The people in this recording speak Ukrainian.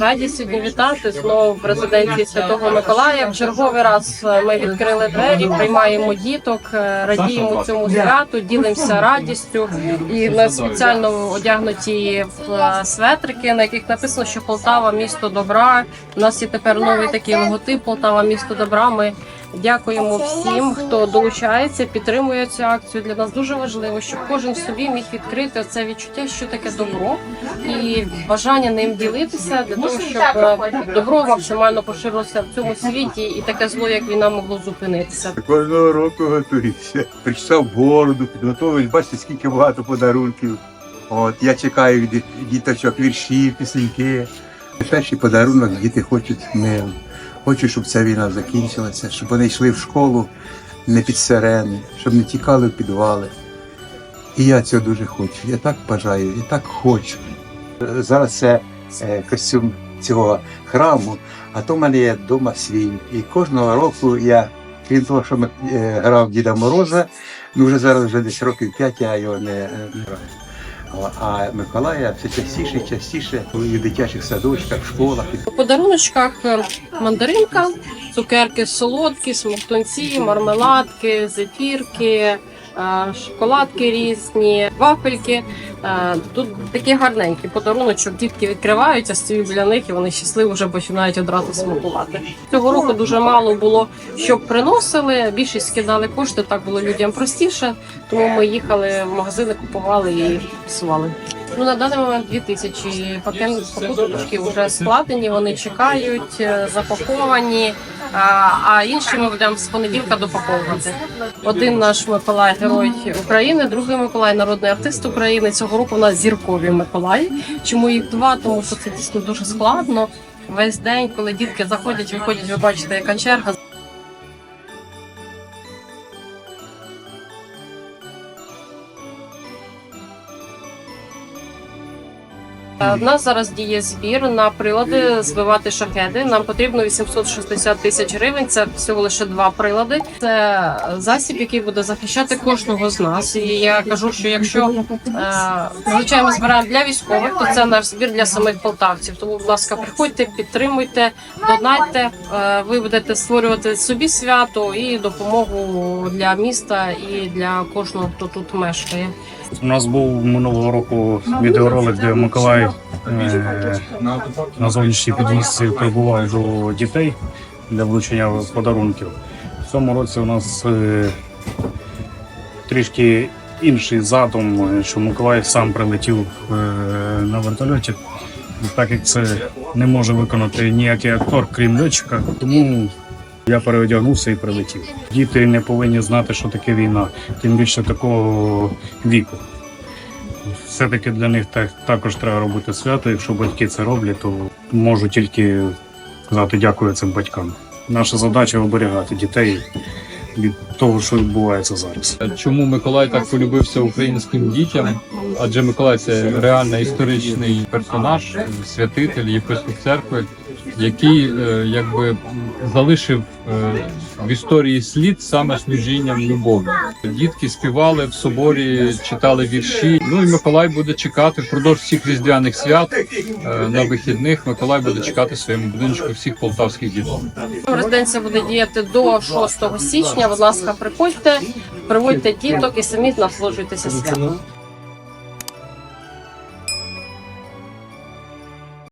Раді сьогодні вітати знову в резиденції Святого Миколая. В черговий раз е, ми відкрили двері, приймаємо діток, е, радіємо цьому святу, ділимося радістю. І в нас спеціально одягнуті в е, светрики, на яких написано, що Полтава місто добра. У нас є тепер новий такий логотип Полтава місто добра. Ми дякуємо всім, хто долучається, підтримує цю акцію. Для нас дуже важливо, щоб кожен собі міг відкрити це відчуття, що таке добро, і бажання ним ділитися для того, щоб е, добро максимально поширилося в цьому світі, і таке зло, як війна, могло зупинитися. Кожного року готуюся. Причесав бороду, підготовив. Бачите, скільки багато подарунків. От я чекаю від діточок вірші, пісеньки. Перший подарунок діти хочуть миру. Хочуть, щоб ця війна закінчилася, щоб вони йшли в школу не під сирени, щоб не тікали в підвали. І я цього дуже хочу. Я так бажаю, я так хочу. Зараз це е, костюм цього храму, а то в мене є вдома свій. І кожного року я, крім того, що ми е, грав Діда Мороза, ну вже зараз вже десь років п'ять я його не, е, граю. А Миколая все частіше частіше у дитячих садочках, школах. У подаруночках е, мандаринка, цукерки солодкі, смоктунці, мармеладки, зефірки, шоколадки різні, вафельки. Тут такі гарненькі подаруночок. Дітки відкриваються, стоїть для них і вони щасливо вже починають одразу смакувати. Цього року дуже мало було, щоб приносили. Більшість скидали кошти, так було людям простіше. Тому ми їхали в магазини, купували і псували. Ну на даний момент 2000 пакет покупочки вже складені. Вони чекають, е, запаковані. А, інші ми будемо з понеділка допаковувати. Один наш Миколай герой України, другий Миколай народний артист України. Цього року у нас зіркові Миколаї. Чому їх два? Тому що це дійсно дуже складно. Весь день, коли дітки заходять, виходять, ви бачите, яка черга. Е, В нас зараз діє збір на прилади збивати шахеди. Нам потрібно 860 тисяч гривень. Це всього лише два прилади. Це засіб, який буде захищати кожного з нас. І я кажу, що якщо е, зазвичай ми збираємо для військових, то це наш збір для самих полтавців. Тому, будь ласка, приходьте, підтримуйте, донайте. Е, ви будете створювати собі свято і допомогу для міста і для кожного, хто тут мешкає. У нас був минулого року відеоролик, де Миколай е, на зовнішній підвісці прибував до дітей для влучення подарунків. В цьому році у нас е, трішки інший задум, що Миколай сам прилетів е, на вертольоті. Так як це не може виконати ніякий актор, крім льотчика, тому я переодягнувся і прилетів. Діти не повинні знати, що таке війна, тим більше такого віку. Все-таки для них так, також треба робити свято. Якщо батьки це роблять, то можу тільки сказати дякую цим батькам. Наша задача оберігати дітей від того, що відбувається зараз. Чому Миколай так полюбився українським дітям? Адже Миколай це реально історичний персонаж, святитель, єпископ церкви, який е, якби залишив е, в історії слід саме служінням любові. Дітки співали в соборі, читали вірші. Ну і Миколай буде чекати впродовж всіх різдвяних свят е, на вихідних. Миколай буде чекати своєму будиночку всіх полтавських дітей. Резиденція буде діяти до 6 січня. Будь ласка, приходьте, приводьте діток і самі насолоджуйтеся святом.